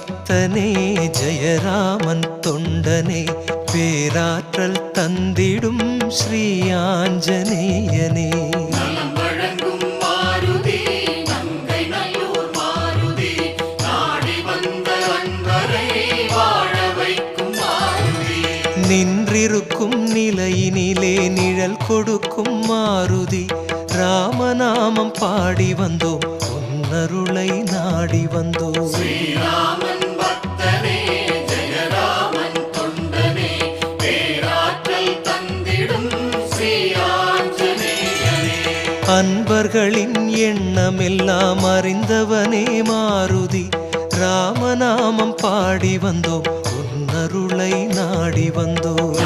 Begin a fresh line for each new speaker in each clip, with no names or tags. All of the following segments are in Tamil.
பக்தனே ஜெயராமன் தொண்டனே பேராற்றல் தந்திடும் ஸ்ரீ ஆஞ்சநேயனே நின்றிருக்கும் நிலையினிலே நிழல் கொடுக்கும் மாருதி. ராமநாமம் பாடி வந்தோம் உன்னருளை நாடி வந்தோம்.
ஸ்ரீராமன் பக்தனே ஜெயராமன் தொண்டனே பேராற்றல் தந்திடும்
அன்பர்களின் எண்ணமெல்லாம் அறிந்தவனே மாருதி ராமநாமம் பாடி வந்தோம். உன்னருளை நாடி வந்தோம்.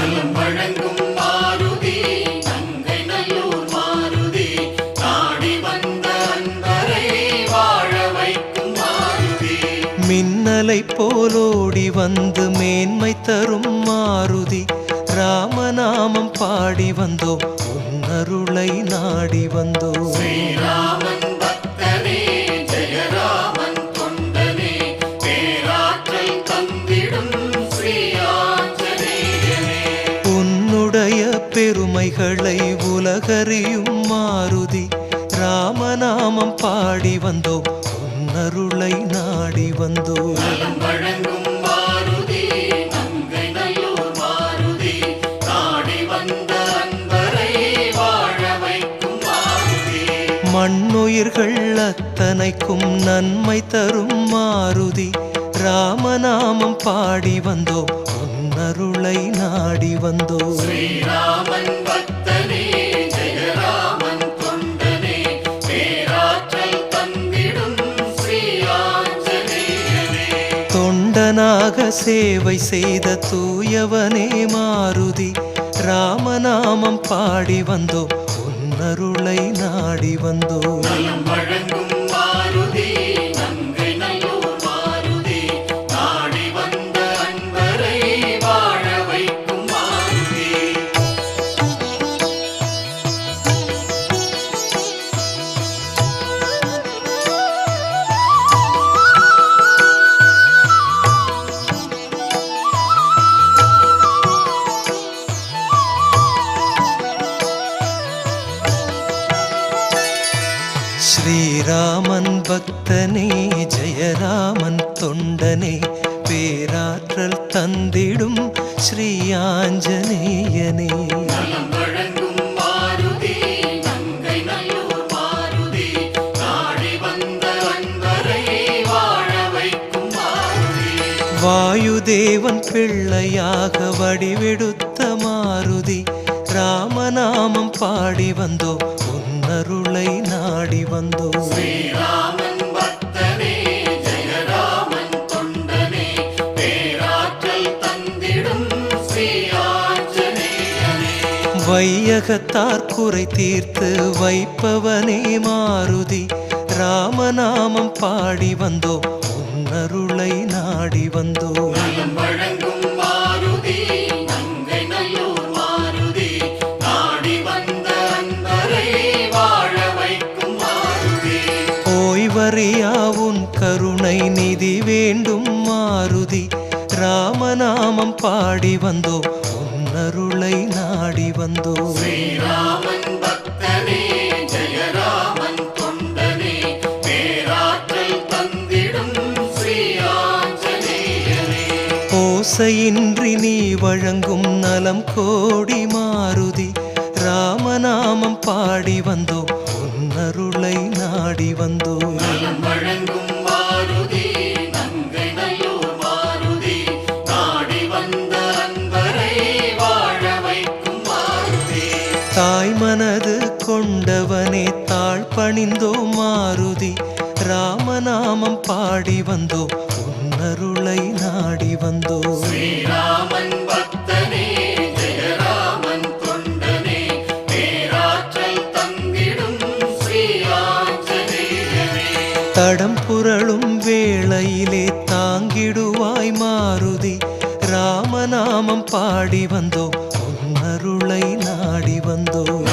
வந்து
மேன்மை தரும் மாருதி ராமநாமம் பாடி வந்தோம் உன்னருளை நாடி
ஆஞ்சநேயனே
உன்னுடைய பெருமைகளை உலகறியும் மாருதி ராமநாமம் பாடி வந்தோம் உன்னருளை நாடி வந்தோம். மண்ணுயிர்கள் அத்தனைக்கும் நன்மை தரும் மாருதி. ராமநாமம் பாடி வந்தோம் உன்னருளை நாடி வந்தோம்.
ஸ்ரீராமன் பக்தனே ஜெயராமன் தொண்டனே பேராற்றல் தந்திடும்
தொண்டனாக சேவை செய்த தூயவனே மாருதி. ராமநாமம் பாடி வந்தோம் அருளை நாடி வந்தோம். ஸ்ரீராமன் பக்தனே ஜெயராமன் தொண்டனே பேராற்றல் தந்திடும் ஸ்ரீ ஆஞ்சநேயனே
வந்த
வாயுதேவன் பிள்ளையாக வடிவெடுத்த மாருதி ராமநாமம் பாடி வந்தோம் உன்னருளை நாடி வந்தோம் வையகத்தார் குறை தீர்த்து வைப்பவனே மாருதி. ராமநாமம் பாடி வந்தோம் உன்னருளை நாடி
வந்த.
ஓய்வறியா உன் கருணை நிதி வேண்டும் மாருதி. ராமநாமம் பாடி வந்தோம் உன்னருளை நாடி வந்தோம்.
ஸ்ரீராமன் பக்தனே ஜெயராமன் தொண்டனே பேராற்றல் தந்திடும்
ஓசையின்றி நீ வழங்கும் நலம் கோடி மாருதி ராமநாமம் பாடி வந்தோம்.
மாருதி
ராமநாமம் பாடி வந்தோம். உன்னருளை நாடி வந்தோம்.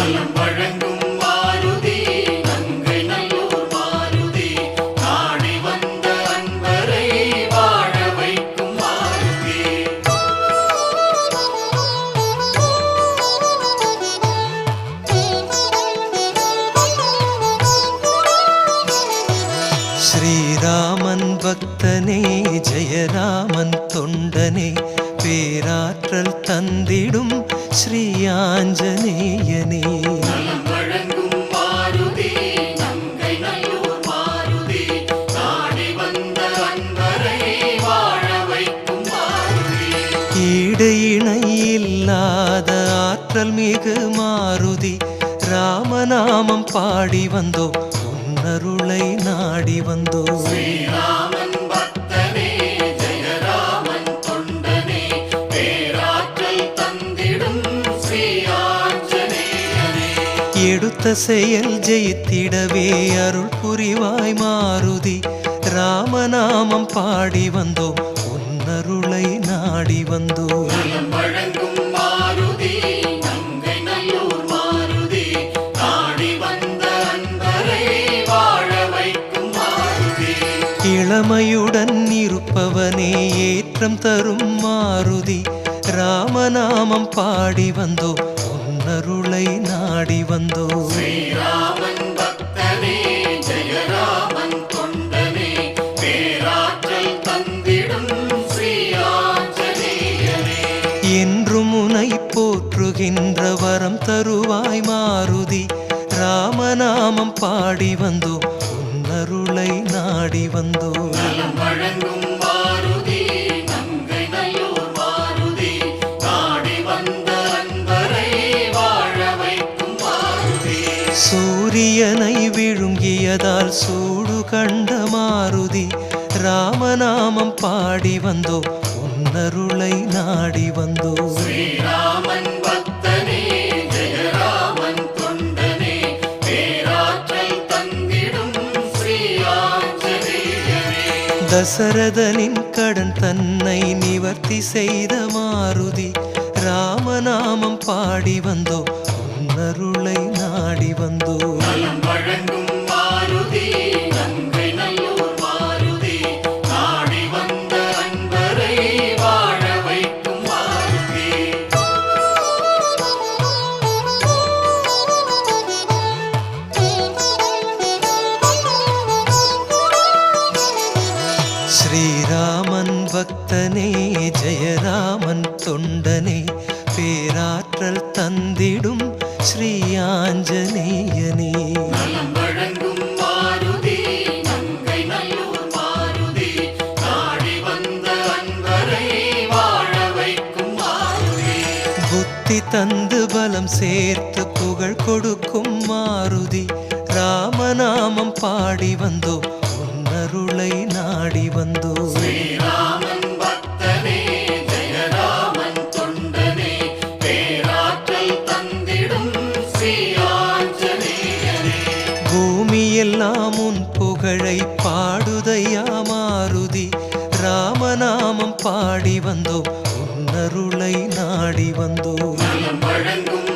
ஈடு இணை இல்லாத ஆற்றல் மிகு மாருதி ராமநாமம் பாடி வந்தோ உன்னருளை நாடி வந்தோ
ஸ்ரீராமன்
எடுத்த செயல் ஜெயித்திடவே அருள் புரிவாய் மாருதி. ராமநாமம் பாடி வந்தோ உன்னருளை நாடி வந்தோ. இளமையுடன் இருப்பவனே ஏற்றம் தரும் மாருதி. ராமநாமம் பாடி வந்தோ உன்னருளை நாடி வந்தோ.
ஸ்ரீராமன் பக்தனே ஜெயராமன் தொண்டனே பேராற்றல் தந்திடும் ஸ்ரீ ஆஞ்சநேயனே
என்றும் உனை போற்றுகின்ற வரம் தருவாய் மாருதி ராமநாமம் பாடி வந்தோ. விழுங்கியதால் சூடு கண்ட மாருதி ராமநாமம் பாடி வந்தோ உன்னருளை நாடி வந்தோ.
ஸ்ரீராமன் பக்தனே ஜெயராமன் தொண்டனே பேராற்றல் தந்திடும்
தசரதனின் கடன் தன்னை நிவர்த்தி செய்த மாருதி ராமநாமம் பாடி வந்தோ உன்னருளை நாடி வந்தோ.
வழங்கும் மாருதி
புத்தி தந்து பலம் சேர்த்து புகழ் கொடுக்கும் மாருதி. ராமநாமம் பாடி வந்தோ உன்னருளை நாடி வந்தோ எல்லாம் உன் புகழை பாடுதையா மாருதி. ராமநாமம் பாடி வந்தோ உன்னருளை நாடி வந்தோ
வழங்கும்